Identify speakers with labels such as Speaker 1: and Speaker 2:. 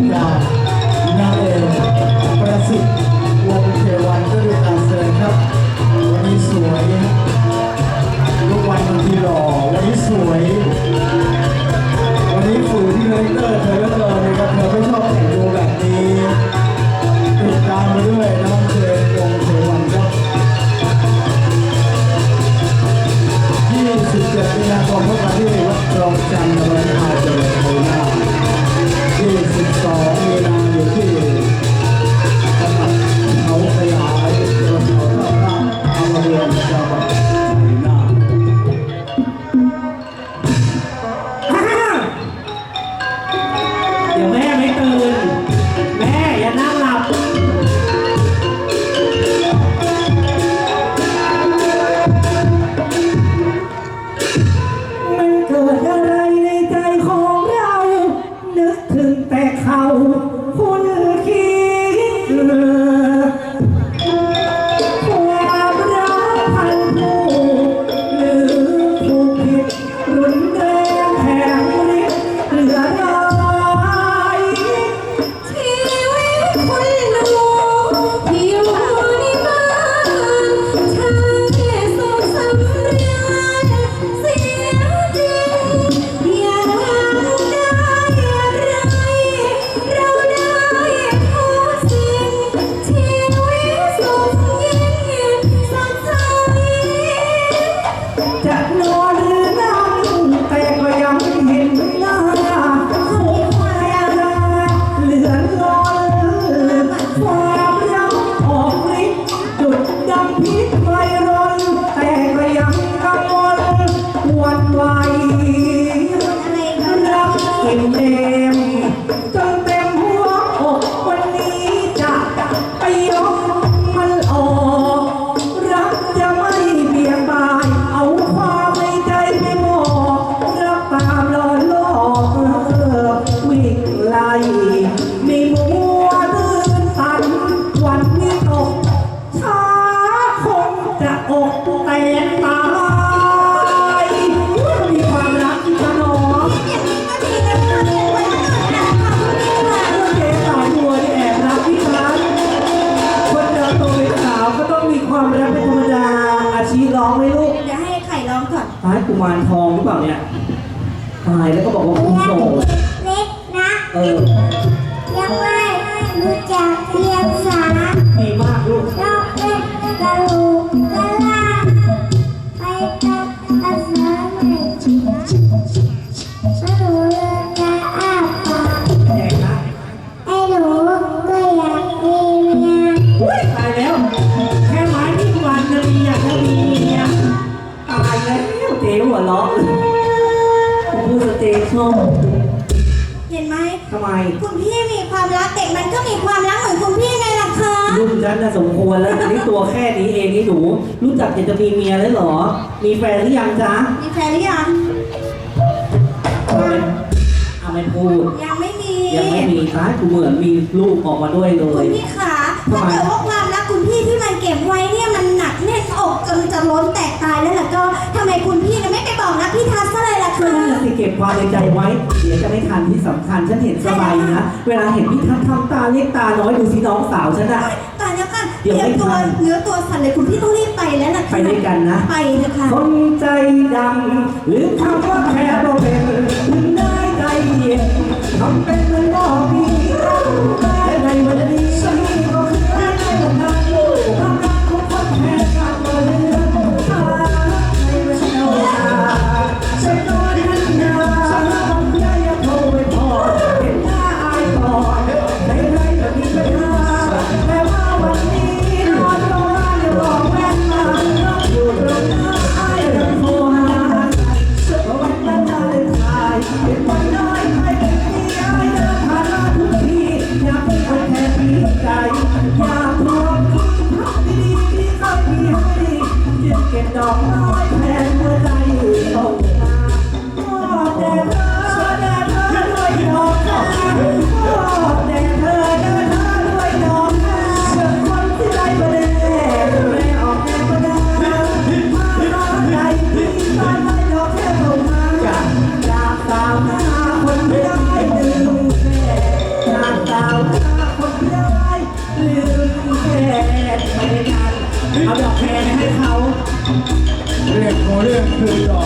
Speaker 1: Yeah. เป็นธรรมดาอาชี
Speaker 2: ร้อง
Speaker 3: ไห
Speaker 2: มลูกจะให้ไข่
Speaker 3: ร้องก่อน
Speaker 2: ตายกุมารทองหรือเปล่าเนี่ย ตายแล้วก็บอกว่าคุณโสด
Speaker 4: เล็กนะ
Speaker 2: เออ
Speaker 4: เห็นไหม
Speaker 2: ทำไม
Speaker 3: คุณพี่มีความรักเด็กมันก็มีความรักเหมือนคุณพี่ไงล่ะคะ
Speaker 2: รู้จักนะสมควรแล้วต่นี่ตัวแค่นี้เองนี่หนูรู้จักอยากจะมีเมียแล้หรอ มีแฟนหรือยังจ๊ะ
Speaker 3: มีแฟนหรือยัง
Speaker 2: เอาไม่พูด
Speaker 3: ยังไม่มี
Speaker 2: ยังไม่มีตายกูเหมือนมีลูกออกมาด้วยเล
Speaker 3: คุ
Speaker 2: ย
Speaker 3: ณพี่ขาถ้าเกิดว่าความรัก วาม
Speaker 2: ในใจไว้ เดี๋ยวจะไม่ทันที่สำคัญ ฉันเห็นสบายนะ เวลาเห็นพี่ทัศน์ทำตาเล็กตาน้อยดูสิน้องสาวฉันอะ
Speaker 3: แล้วค่ะ
Speaker 2: เดี๋เดี๋ยวไม่
Speaker 3: ตัว
Speaker 2: ทัน
Speaker 3: เนื้อตัวสั่นเลยคุณพี่ต้องรีบไปแล้วล่ะ
Speaker 2: ไปด้วยกันนะ
Speaker 3: ไปนะคะ
Speaker 2: คนใจดำหรือคำว่าแคร์ ใ